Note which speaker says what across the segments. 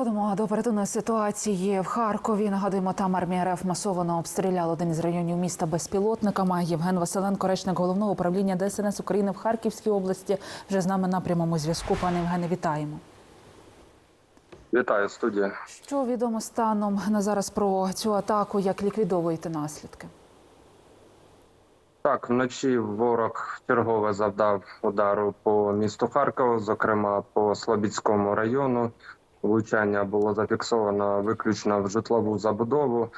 Speaker 1: Переходимо до оперативної ситуації в Харкові. Нагадуємо, там армія РФ масово обстріляла один із районів міста безпілотниками. Євген Василенко, речник головного управління ДСНС України в Харківській області, вже з нами на прямому зв'язку. Пане Євгене, вітаємо.
Speaker 2: Вітаю студія.
Speaker 1: Що відомо станом на зараз про цю атаку? Як ліквідовуєте наслідки?
Speaker 2: Так, вночі ворог чергове завдав удару по місту Харкову, зокрема по Слобідському району. Влучання було зафіксовано виключно в житлову забудову.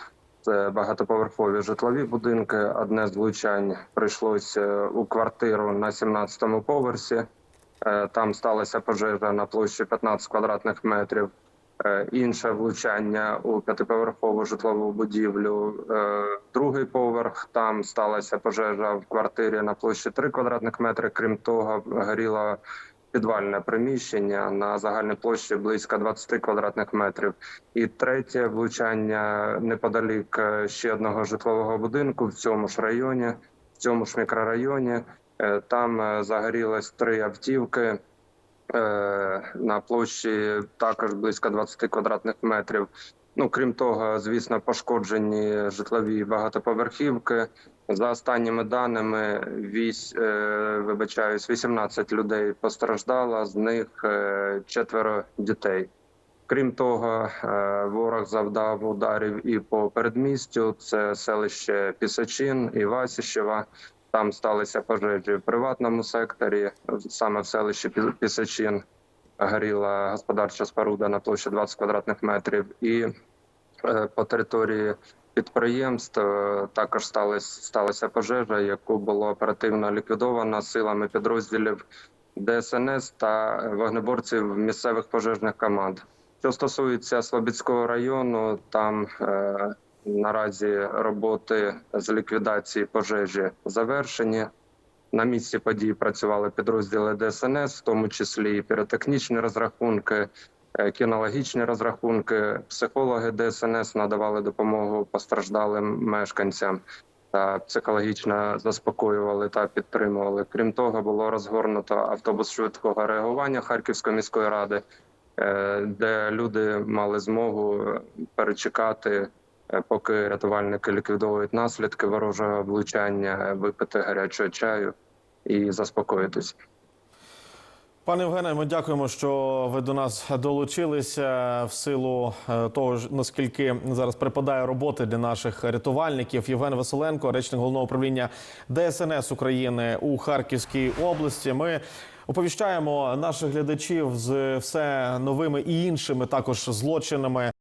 Speaker 2: Це багатоповерхові житлові будинки. Одне з влучань прийшлося у квартиру на 17-му поверсі. Е, Там сталася пожежа на площі 15 квадратних метрів. Е, Інше влучання у п'ятиповерхову житлову будівлю. Е, Другий поверх там сталася пожежа в квартирі на площі 3 квадратних метри. Крім того, горіло підвальне приміщення на загальній площі близько 20 квадратних метрів. І третє влучання неподалік е, ще одного житлового будинку в цьому ж районі, в цьому ж мікрорайоні. Е, Там е, загорілось три автівки на площі також близько 20 квадратних метрів. Ну крім того, звісно, пошкоджені житлові багатоповерхівки. За останніми даними, вісь, е, вибачаюсь, 18 людей постраждало, з них е, четверо дітей. Крім того, е, ворог завдав ударів і по передмістю. Це селище Пісачин і Васіщева. Там сталися пожежі в приватному секторі, саме в селищі Пі- Пісачин горіла господарча споруда на площі 20 квадратних метрів. І е, по території підприємств е, також сталася, сталася пожежа, яку було оперативно ліквідовано силами підрозділів ДСНС та вогнеборців місцевих пожежних команд. Що стосується Слобідського району, там е, наразі роботи з ліквідації пожежі завершені. На місці події працювали підрозділи ДСНС, в тому числі і піротехнічні розрахунки, е, кінологічні розрахунки. Психологи ДСНС надавали допомогу постраждалим мешканцям та психологічно заспокоювали та підтримували. Крім того, було розгорнуто автобус швидкого реагування Харківської міської ради, е, де люди мали змогу перечекати, поки рятувальники ліквідовують наслідки ворожого влучання, е, випити гарячого чаю і заспокоїтися.
Speaker 3: Пане Євгене, ми дякуємо, що ви до нас долучилися в силу е, того, наскільки зараз припадає роботи для наших рятувальників. Євген Василенко, речник головного управління ДСНС України у Харківській області. Ми оповіщаємо наших глядачів з все новими і іншими також злочинами